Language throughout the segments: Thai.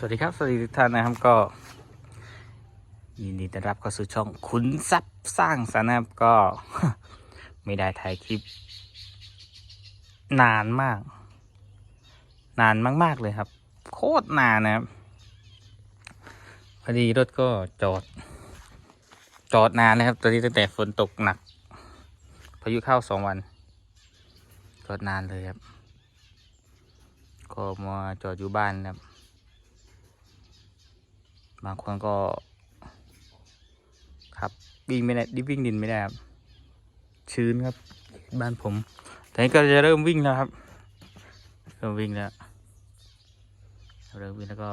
สวัสดีครับ สวัสดีทุกท่านนะครับก็ ยินดีต้อนรับเข้าสู่ช่องขุนทรัพย์สร้างสรรค์นะครับก็ไม่ได้ถ่ายคลิป นานมาก นานมาก ๆ เลยครับ โคตรนานนะครับพอดีรถก็จอด จอดนานนะครับตอนนี้ตั้งแต่ฝนตกหนักพายุเข้าสองวัน จอดนานเลยครับ ก็มาจอดอยู่บ้านนะครับ บางคนก็ขับวิ่งไม่ได้ดิวิ่งดินไม่ได้ครับชื้นครับ บ้านผมตอนนี้ก็จะเริ่มวิ่งแล้วครับเริ่มวิ่งแล้วเริ่มวิ่งแล้วก็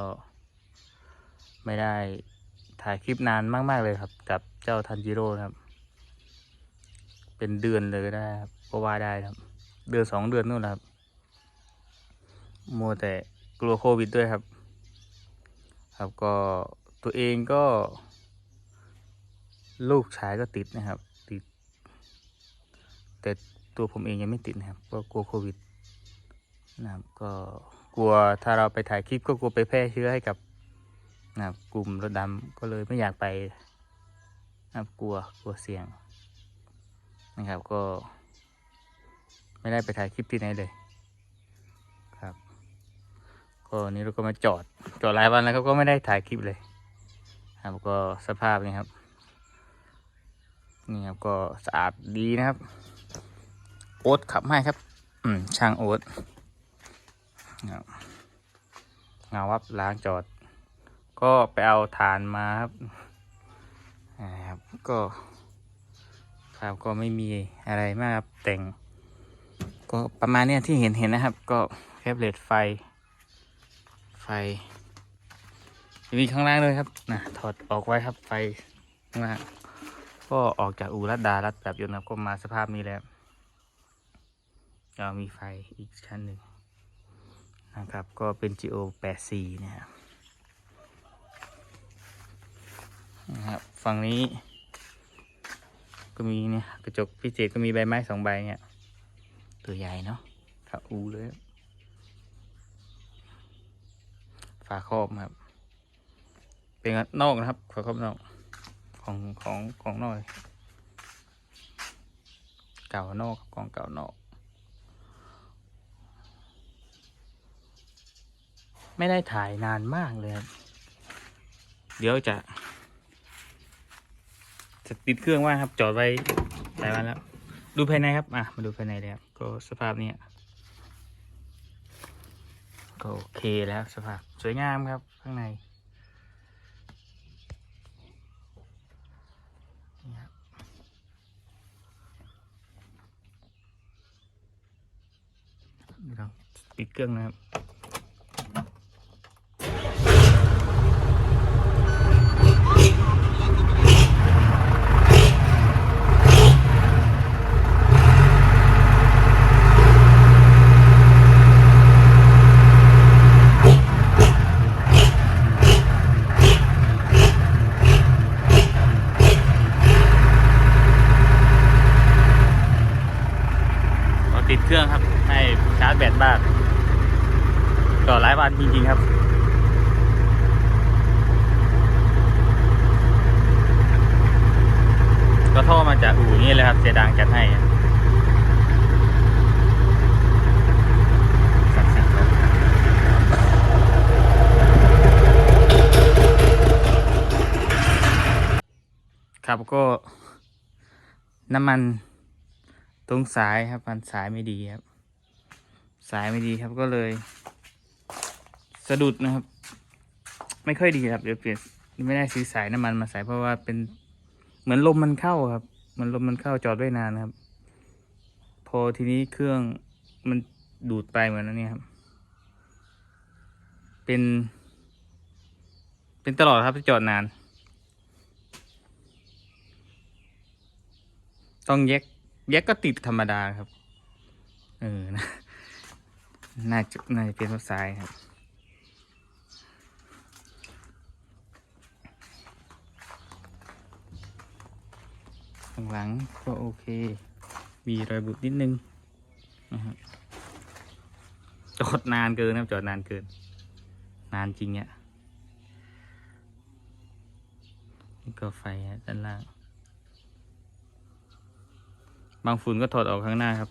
ไม่ได้ถ่ายคลิปนานมาก ๆ เลยครับ กับเจ้าทันจิโร่ครับ เป็นเดือนเลยก็ได้ครับก็ว่าได้ครับ เดือนสองเดือนนู่นแหละครับมัวแต่กลัวโควิดด้วยครับ ครับก็ตัวเองก็ ลูกชายก็ติดนะครับ ติด แต่ตัวผมเองยังไม่ติดนะครับ ก็กลัวโควิดนะครับก็กลัวถ้าเราไปถ่ายคลิปก็กลัวไปแพร่เชื้อให้กับนะครับกลุ่มรถดำก็เลยไม่อยากไปนะครับกลัวกลัวเสี่ยงนะครับก็ ไม่ได้ไปถ่ายคลิปที่ไหนเลย ก็นี่เราก็มาจอดจอดหลายวันแล้วครับก็ไม่ได้ถ่ายคลิปเลย ครับก็สภาพนี่ครับ นี่ครับก็สะอาดดีนะครับ โอ๊ตขับให้ครับ อืมช่างโอ๊ตครับเงาวับล้างจอด ก็ไปเอาฐานมาครับนะครับก็ครับก็ไม่มีอะไรมากครับแต่ง ก็ประมาณเนี้ยที่เห็นเห็นนะครับ ก็แคบเลตไฟ ไฟจะมีข้างล่างด้วยครับนะถอดออกไว้ครับไฟข้างล่างก็ออกจากอูรัดดารัดแบบยนต์ครับก็มาสภาพนี้แล้วก็มีไฟอีกชั้นหนึ่งนะครับ ก็เป็น GO 84นะครับนะครับ ฝั่งนี้ ก็มีเนี่ยกระจกพิเศษก็มีใบไม้สองใบเนี่ย ตัวใหญ่เนาะครับอูเลย ฝาครอบครับ เป็นนอกนะครับฝาครอบนอกของของของนอกเก่านอกครับของเก่านอก ไม่ได้ถ่ายนานมากเลยครับเดี๋ยวจะ จะติดเครื่องว่าครับจอดไว้หลายวันแล้ว ดูภายในครับ อะ มาดูภายในเลยครับ ก็สภาพเนี้ย ก็โอเคแล้วสภาพสวยงามครับข้างในนี่ครับเดี๋ยวเราปิดเครื่องนะครับ ครื่องครับ ให้ชาร์จแบตบ้างต่อหลายวันจริงๆครับก็ท่อมาจากอู่นี่เลยครับเสียดังจัดให้ครับก็น้ำมัน ตรงสายครับมันสายไม่ดีครับ สายไม่ดีครับก็เลย สะดุดนะครับ ไม่ค่อยดีครับเดี๋ยวเปลี่ยนไม่ได้ซื้อสายน้ำมันมาใส่เพราะว่าเป็นเหมือนลมมันเข้าครับ มันลมมันเข้าจอดไว้นานครับ พอทีนี้เครื่องมันดูดไปเหมือนนั้นเนี่ยครับ เป็น เป็นตลอดครับที่จอดนาน ต้องแยก แยกก็ติดธรรมดาครับ เออนะน่าจะน่าจะเป็นรซ้ายครับ ข้างหลังก็โอเค มีรอยบุบนิดนึงจอดนานเกินครับจอดนานเกิน นานจริงเนี่ยนี่ก็ไฟด้านล่าง บางฝุ่นก็ถอดออกข้างหน้าครับ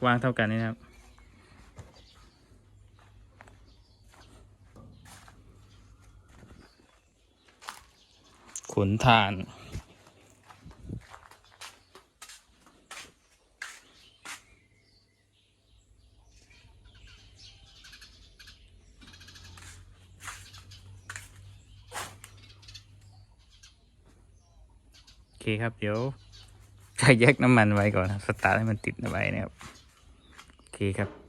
กว้างเท่ากันนี่นะครับ ขนถ่าน โอเคครับ เดี๋ยว ใส่แยกน้ำมันไว้ก่อนครับสตาร์ทให้มันติดไว้นะครับ โอเคครับ